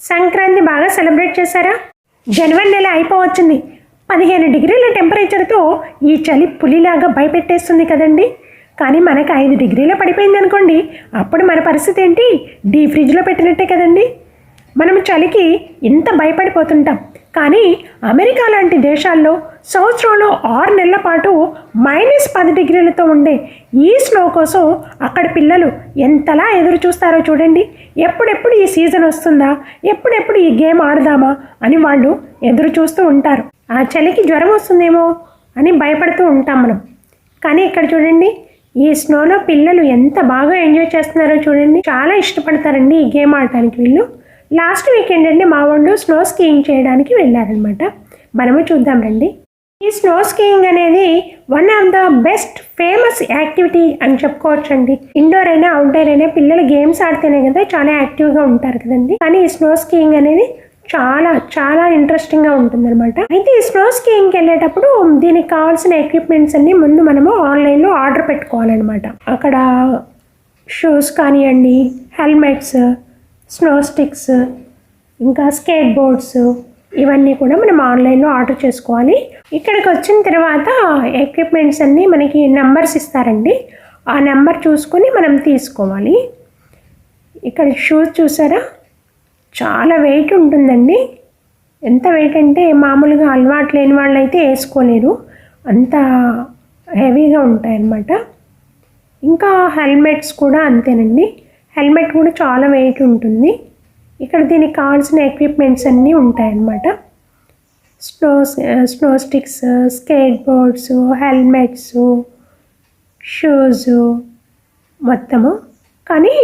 సంక్రాంతి బాగా సెలబ్రేట్ చేశారా? జనవరి నెల అయిపోవచ్చింది. పదిహేను డిగ్రీల టెంపరేచర్తో ఈ చలి పులిలాగా భయపెట్టేస్తుంది కదండి. కానీ మనకు ఐదు డిగ్రీలు పడిపోయింది అనుకోండి అప్పుడు మన పరిస్థితి ఏంటి? డీ ఫ్రిడ్జ్లో పెట్టినట్టే కదండి. మనం చలికి ఇంత భయపడిపోతుంటాం. కానీ అమెరికా లాంటి దేశాల్లో సంవత్సరంలో ఆరు నెలల పాటు మైనస్ పది డిగ్రీలతో ఉండే ఈ స్నో కోసం అక్కడ పిల్లలు ఎంతలా ఎదురు చూస్తారో చూడండి. ఎప్పుడెప్పుడు ఈ సీజన్ వస్తుందా? ఎప్పుడెప్పుడు ఈ గేమ్ ఆడదామా? అని వాళ్ళు ఎదురు చూస్తూ ఉంటారు. ఆ చలికి జ్వరం వస్తుందేమో అని భయపడుతూ ఉంటాం మనం. కానీ ఇక్కడ చూడండి ఈ స్నోలో పిల్లలు ఎంత బాగా ఎంజాయ్ చేస్తున్నారో చూడండి. చాలా ఇష్టపడతారండి ఈ గేమ్ ఆడటానికి వీళ్ళు. లాస్ట్ వీకెండ్ అండి మా వాళ్ళు స్నో స్కీయింగ్ చేయడానికి వెళ్ళారనమాట మనము చూద్దాం రండి. ఈ స్నో స్కీయింగ్ అనేది one of the best famous activity అని చెప్పుకోవచ్చు అండి ఇండోర్ అయినా అవుట్డోర్ అయినా పిల్లలు గేమ్స్ ఆడితేనే కదా చాలా యాక్టివ్గా ఉంటారు కదండి. కానీ ఈ స్నో స్కీయింగ్ అనేది చాలా చాలా ఇంట్రెస్టింగ్గా ఉంటుంది అనమాట అయితే ఈ స్నో స్కీయింగ్కి వెళ్ళేటప్పుడు దీనికి కావాల్సిన ఎక్విప్మెంట్స్ అన్ని ముందు మనము ఆన్లైన్లో ఆర్డర్ పెట్టుకోవాలన్నమాట. అక్కడ షూస్ కానివ్వండి హెల్మెట్స్ స్నో స్టిక్స్ ఇంకా స్కేట్ బోర్డ్స్ ఇవన్నీ కూడా మనం ఆన్లైన్లో ఆర్డర్ చేసుకోవాలి. ఇక్కడికి వచ్చిన తర్వాత ఎక్విప్మెంట్స్ అన్నీ మనకి నెంబర్స్ ఇస్తారండి. ఆ నెంబర్ చూసుకొని మనం తీసుకోవాలి. ఇక్కడ షూస్ చూసారా? చాలా వెయిట్ ఉంటుందండి. ఎంత వెయిట్ అంటే మామూలుగా అలవాటు లేని వాళ్ళు అయితే వేసుకోలేరు. అంత హెవీగా ఉంటాయన్నమాట. ఇంకా హెల్మెట్స్ కూడా అంతేనండి. హెల్మెట్ కూడా చాలా వెయిట్ ఉంటుంది. ఇక్కడ దీనికి కావాల్సిన ఎక్విప్మెంట్స్ అన్నీ ఉంటాయన్నమాట. Snow snow sticks skateboards helmets shoes మొత్తము. కానీ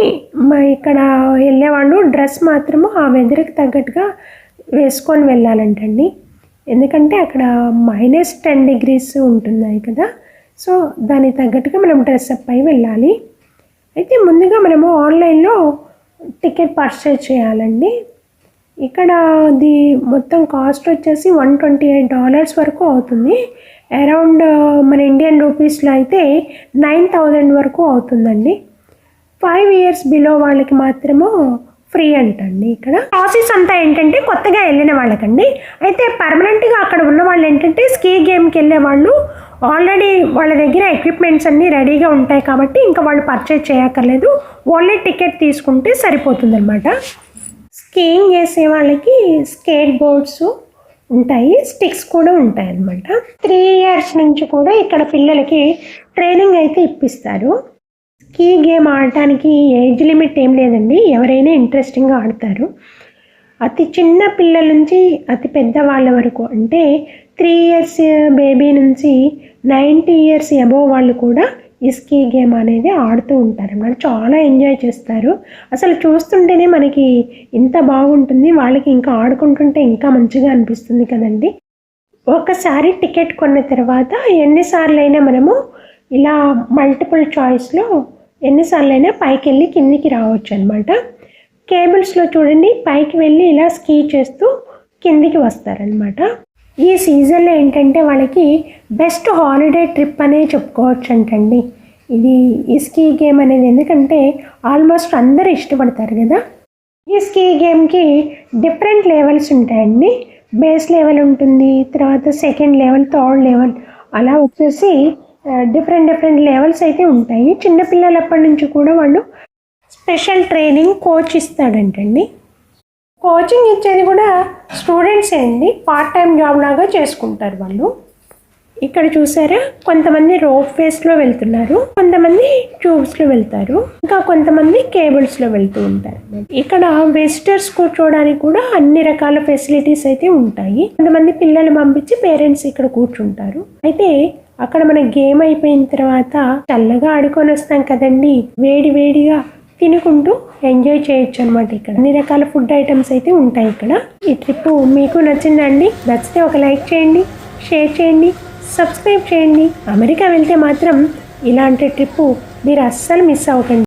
మా ఇక్కడ వెళ్ళేవాళ్ళు డ్రెస్ మాత్రము ఆ వెదర్కి తగ్గట్టుగా వేసుకొని వెళ్ళాలంటండి. ఎందుకంటే అక్కడ మైనస్ టెన్ డిగ్రీస్ ఉంటున్నాయి కదా. సో దానికి తగ్గట్టుగా మనం డ్రెస్ అప్ అయి వెళ్ళాలి. అయితే ముందుగా మనము ఆన్లైన్లో టికెట్ పర్చేజ్ చేయాలండి. ఇక్కడ ది మొత్తం కాస్ట్ వచ్చేసి వన్ ట్వంటీ ఎయిట్ డాలర్స్ వరకు అవుతుంది. అరౌండ్ మన ఇండియన్ రూపీస్లో అయితే నైన్ థౌజండ్ వరకు అవుతుందండి. ఫైవ్ ఇయర్స్ బిలో వాళ్ళకి మాత్రము ఫ్రీ అంటండి ఇక్కడ. ప్రాసెస్ అంతా ఏంటంటే కొత్తగా వెళ్ళిన వాళ్ళకండి. అయితే పర్మనెంట్గా అక్కడ ఉన్న వాళ్ళు ఏంటంటే స్కీ గేమ్కి వెళ్ళే వాళ్ళు ఆల్రెడీ వాళ్ళ దగ్గర ఎక్విప్మెంట్స్ అన్నీ రెడీగా ఉంటాయి కాబట్టి ఇంకా వాళ్ళు పర్చేజ్ చేయక్కర్లేదు. ఓన్లీ టికెట్ తీసుకుంటే సరిపోతుంది అనమాట స్కీయింగ్ చేసే వాళ్ళకి స్కేట్ బోర్డ్స్ ఉంటాయి స్టిక్స్ కూడా ఉంటాయి అన్నమాట. త్రీ ఇయర్స్ నుంచి కూడా ఇక్కడ పిల్లలకి ట్రైనింగ్ అయితే ఇప్పిస్తారు. స్కీ గేమ్ ఆడటానికి ఏజ్ లిమిట్ ఏం లేదండి ఎవరైనా ఇంట్రెస్టింగ్గా ఆడతారు. అతి చిన్న పిల్లల నుంచి అతి పెద్ద వాళ్ళ వరకు అంటే త్రీ ఇయర్స్ బేబీ నుంచి నైంటీ ఇయర్స్ అబోవ్ వాళ్ళు కూడా ఈ స్కీ గేమ్ అనేది ఆడుతూ ఉంటారు. అన్నమాట చాలా ఎంజాయ్ చేస్తారు. అసలు చూస్తుంటేనే మనకి ఇంత బాగుంటుంది. వాళ్ళకి ఇంకా ఆడుకుంటుంటే ఇంకా మంచిగా అనిపిస్తుంది కదండి. ఒకసారి టికెట్ కొన్న తర్వాత ఎన్నిసార్లు అయినా మనము ఇలా మల్టిపుల్ చాయిస్లో ఎన్నిసార్లు అయినా పైకి వెళ్ళి కిందికి రావచ్చు అనమాట కేబుల్స్లో చూడండి. పైకి వెళ్ళి ఇలా స్కీ చేస్తూ కిందికి వస్తారనమాట ఈ సీజన్లో ఏంటంటే వాళ్ళకి బెస్ట్ హాలిడే ట్రిప్ అనే చెప్పుకోవచ్చు అంటండి ఇది ఈ స్కీ గేమ్ అనేది ఎందుకంటే ఆల్మోస్ట్ అందరూ ఇష్టపడతారు కదా. ఈ స్కీ గేమ్కి డిఫరెంట్ లెవెల్స్ ఉంటాయండి. బేస్ లెవెల్ ఉంటుంది తర్వాత సెకండ్ లెవెల్ థర్డ్ లెవెల్ అలా వచ్చేసి డిఫరెంట్ డిఫరెంట్ లెవెల్స్ అయితే ఉంటాయి. చిన్నపిల్లలప్పటి నుంచి కూడా వాళ్ళు స్పెషల్ ట్రైనింగ్ కోచ్ ఇస్తాడంటండి. కోచింగ్ ఇచ్చేది కూడా స్టూడెంట్సే అండి. పార్ట్ టైం జాబ్ లాగా చేసుకుంటారు వాళ్ళు. ఇక్కడ చూసారా? కొంతమంది రోప్ వేస్లో వెళ్తున్నారు. కొంతమంది ట్యూబ్స్లో వెళ్తారు. ఇంకా కొంతమంది కేబుల్స్లో వెళ్తూ ఉంటారు. ఇక్కడ విజిటర్స్ కూర్చోవడానికి కూడా అన్ని రకాల ఫెసిలిటీస్ అయితే ఉంటాయి. కొంతమంది పిల్లలు పంపించి పేరెంట్స్ ఇక్కడ కూర్చుంటారు. అయితే అక్కడ మన గేమ్ అయిపోయిన తర్వాత చల్లగా ఆడుకొని వస్తాం కదండి. వేడి వేడిగా తినుకుంటూ ఎంజాయ్ చేయొచ్చు అనమాట ఇక్కడ. అన్ని రకాల ఫుడ్ ఐటమ్స్ అయితే ఉంటాయి ఇక్కడ. ఈ ట్రిప్ మీకు నచ్చిందండి నచ్చితే ఒక లైక్ చేయండి షేర్ చేయండి సబ్స్క్రైబ్ చేయండి. అమెరికా వెళ్తే మాత్రం ఇలాంటి ట్రిప్పు మీరు అస్సలు మిస్ అవ్వకండి.